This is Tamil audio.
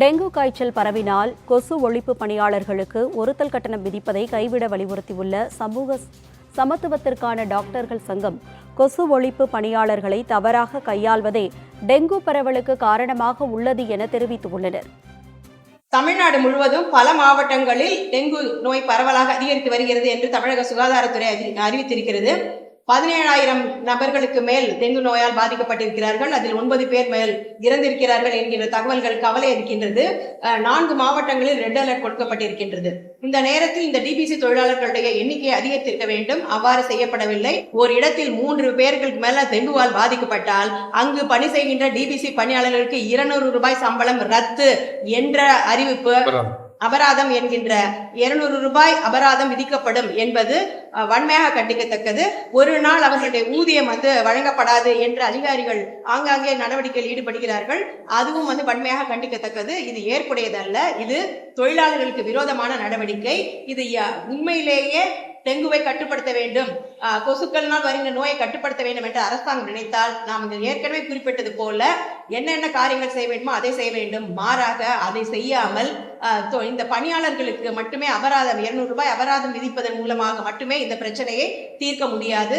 டெங்கு காய்ச்சல் பரவினால் கொசு ஒழிப்பு பணியாளர்களுக்கு ஒருத்தல் கட்டணம் விதிப்பதை கைவிட வலியுறுத்தியுள்ள சமூக சமத்துவத்திற்கான டாக்டர்கள் சங்கம் கொசு ஒழிப்பு பணியாளர்களை தவறாக கையாள்வதே டெங்கு பரவலுக்கு காரணமாக உள்ளது என தெரிவித்துள்ளனர். தமிழ்நாடு முழுவதும் பல மாவட்டங்களில் டெங்கு நோய் பரவலாக அதிகரித்து வருகிறது என்று தமிழக சுகாதாரத்துறை அறிவித்திருக்கிறது. பதினேழாயிரம் நபர்களுக்கு மேல் டெங்கு நோயால் பாதிக்கப்பட்டிருக்கிறார்கள். அதில் ஒன்பது பேர் மேல் இறந்திருக்கிறார்கள் என்கின்ற தகவல்கள் கவலை இருக்கின்றது நான்கு மாவட்டங்களில் ரெட் அலர்ட் கொடுக்கப்பட்டிருக்கின்றது. இந்த நேரத்தில் இந்த டிபிசி தொழிலாளர்களுடைய எண்ணிக்கை அதிகரித்திருக்க வேண்டும். அவ்வாறு செய்யப்படவில்லை. ஒரு இடத்தில் மூன்று பேர்களுக்கு மேல டெங்குவால் பாதிக்கப்பட்டால் அங்கு பணி செய்கின்ற டிபிசி பணியாளர்களுக்கு இருநூறு ரூபாய் சம்பளம் ரத்து என்ற அறிவிப்பு அபராதம் என்கின்ற இருநூறு ரூபாய் அபராதம் விதிக்கப்படும் என்பது வன்மையாக கண்டிக்கத்தக்கது. ஒரு நாள் அவர்களுடைய ஊதியம் வந்து வழங்கப்படாது என்று அதிகாரிகள் ஆங்காங்கே நடவடிக்கையில் ஈடுபடுகிறார்கள். அதுவும் வந்து வன்மையாக கண்டிக்கத்தக்கது. இது ஏற்புடையதல்ல. இது தொழிலாளர்களுக்கு விரோதமான நடவடிக்கை. இது உண்மையிலேயே டெங்குவை கட்டுப்படுத்த வேண்டும். கொசுக்கள்னால் வருகின்ற நோயை கட்டுப்படுத்த வேண்டும் என்று அரசாங்கம் நினைத்தால் நாம் ஏற்கனவே குறிப்பிட்டது போல என்னென்ன காரியங்கள் செய்ய வேண்டுமோ அதை செய்ய வேண்டும். மாறாக அதை செய்யாமல் இந்த பணியாளர்களுக்கு மட்டுமே அபராதம் இருநூறு ரூபாய் அபராதம் விதிப்பதன் மூலமாக மட்டுமே இந்த பிரச்சனையை தீர்க்க முடியாது.